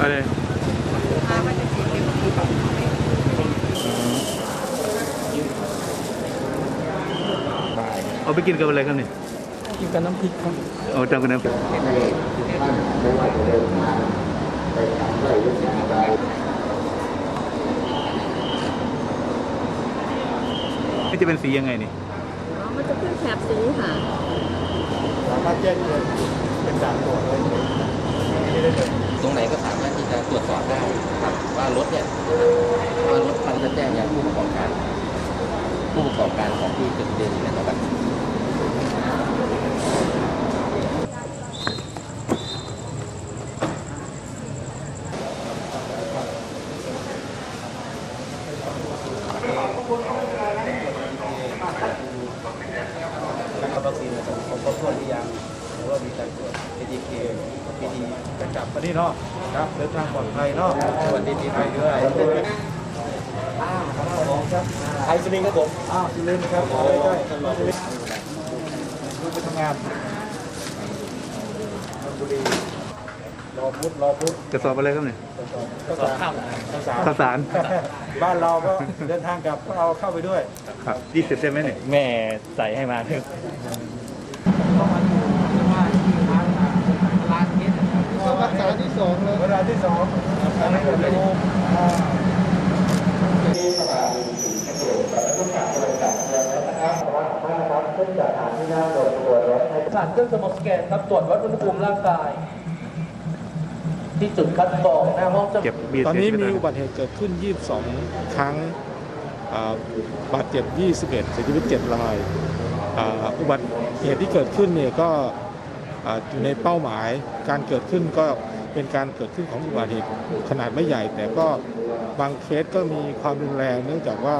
อะไรเอาไปกินกับอะไรครับเนี่ยกินกับน้ำพริกครับเอาจากับน้ำพริกนี่จะเป็นสียังไงนี่มันจะเป็นแถบสีค่ะสามารถแยกเป็นเป็นด่างหัวเลย นจะแจ้งอย่างผู้ประกอบการผู้ประกอบการของที่จดทะเบียนอยู่ในระดับการวัคซีนของของครบถ้วนหรือยังหรือว่ามีการตรวจ ATK พิธีการกลับมานี่เนาะครับเดินทางปลอดภัยเนาะสวัสดีปีให ไอซ์ลินครับผมอ้าวซิลินครับมาเลยได้ซิลินดูไปทำงานบุรีรอพุทธรอพุทธกระสอบอะไรครับเนี่ยก็สอบข้าวข้าวสารข้าวสารบ้านเราก็เดินทางกลับก็เอาเข้าไปด้วย ครับยี่สิบใช่ไหมเนี่ยแม่ใส่ให้มาเถอะรักษาที่สองเลยเวลาที่สองอันนี้ แบบโอ้ผ่านเครื่องสมองสแกนครับตรวจวัดอุณหภูมิร่างกาย ที่จุดคัดกรองหน้าห้องจำเก็บบีตอนนี้มีเสียชีอุวิตบัติเหตุเกิดขึ้น 22 ครั้งอ่าบาดเจ็บ 21 เสียชีวิต 7 รายอ่าอุบัติเหตุที่เกิดขึ้นเนี่ยก็อ่าอยู่ในเป้าหมาย การเกิดขึ้นก็เป็นการเกิดขึ้นของอุบัติเหตุขนาดไม่ใหญ่ แต่ก็ บางเคสก็มีความรุนแรง เนื่องจากว่า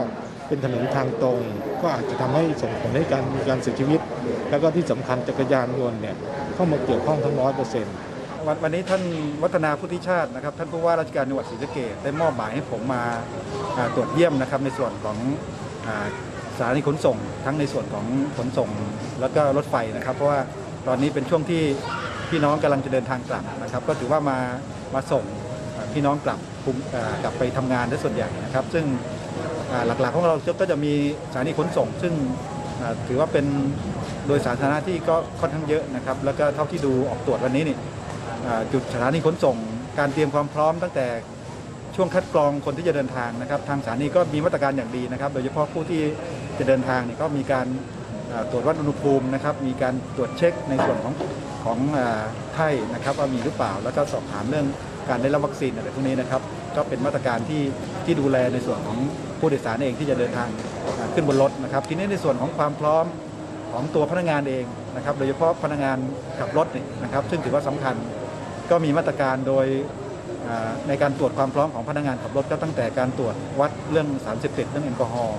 เป็นถนนทางตรง ก็อาจจะทำให้ส่งผลให้การมีการเสียชีวิต แล้วก็ที่สำคัญจักรยานยนต์เนี่ยเข้ามาเกี่ยวข้องทั้งร้อยเปอร์เซ็นต์วันวันนี้ท่านวัฒนาพุทธิชาตินะครับท่านผู้ว่าราชการจังหวัดศรีสะเกษได้มอบหมายให้ผมมาตรวจเยี่ยมนะครับในส่วนของอสถานีขนส่ง ทั้งในส่วนของขนส่ง แล้วก็รถไฟนะครับ เพราะว่าตอนนี้เป็นช่วงที่พี่น้องกำลังจะเดินทางกลับนะครับ ก็ถือว่ามามาส่ง พี่น้องกลับกลับไปทำงานได้ส่วนใหญ่นะครับ ซึ่งหลักๆของเราก็จะมีสถานีขนส่ง ซึ่งถือว่าเป็นโดยสาธารณะที่ก็ค่อนข้างเยอะนะครับ แล้วก็เท่าที่ดูออกตรวจวันนี้นี่จุดสถานีขนส่ง การเตรียมความพร้อมตั้งแต่ช่วงคัดกรองคนที่จะเดินทางนะครับ ทางสถานีก็มีมาตรการอย่างดีนะครับ โดยเฉพาะผู้ที่จะเดินทางนี่ก็มีการตรวจวัดอุณหภูมินะครับ มีการตรวจเช็คในส่วนของของไข้นะครับว่ามีหรือเปล่า แล้วก็สอบถามเรื่อง การได้รับวัคซีนอะไรพวกนี้นะครับ ก็เป็นมาตรการที่ที่ดูแลในส่วนของผู้โดยสารเองที่จะเดินทางขึ้นบนรถนะครับ ทีนี้ในส่วนของความพร้อมของตัวพนักงานเองนะครับ โดยเฉพาะพนักงานขับรถนี่นะครับ ซึ่งถือว่าสำคัญก็มีมาตรการโดยในการตรวจความพร้อมของพนักงานขับรถก็ตั้งแต่การตรวจวัดเรื่องสารเสพติดเรื่องแอลกอฮอล์